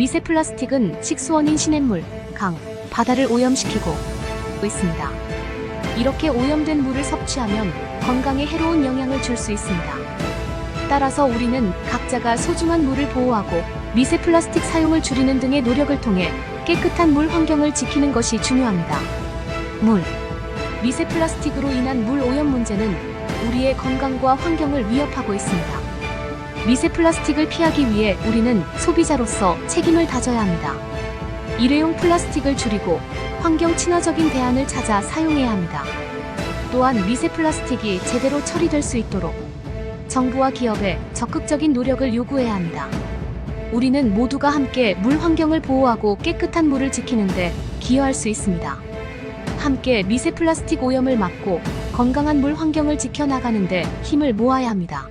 미세 플라스틱은 식수원인 시냇물, 강, 바다를 오염시키고 있습니다. 이렇게 오염된 물을 섭취하면 건강에 해로운 영향을 줄 수 있습니다. 따라서 우리는 각자가 소중한 물을 보호하고 미세 플라스틱 사용을 줄이는 등의 노력을 통해 깨끗한 물 환경을 지키는 것이 중요합니다. 물. 미세 플라스틱으로 인한 물 오염 문제는 우리의 건강과 환경을 위협하고 있습니다. 미세 플라스틱을 피하기 위해 우리는 소비자로서 책임을 다져야 합니다. 일회용 플라스틱을 줄이고 환경 친화적인 대안을 찾아 사용해야 합니다. 또한 미세 플라스틱이 제대로 처리될 수 있도록 정부와 기업에 적극적인 노력을 요구해야 합니다. 우리는 모두가 함께 물 환경을 보호하고 깨끗한 물을 지키는데 기여할 수 있습니다. 함께 미세 플라스틱 오염을 막고 건강한 물 환경을 지켜나가는데 힘을 모아야 합니다.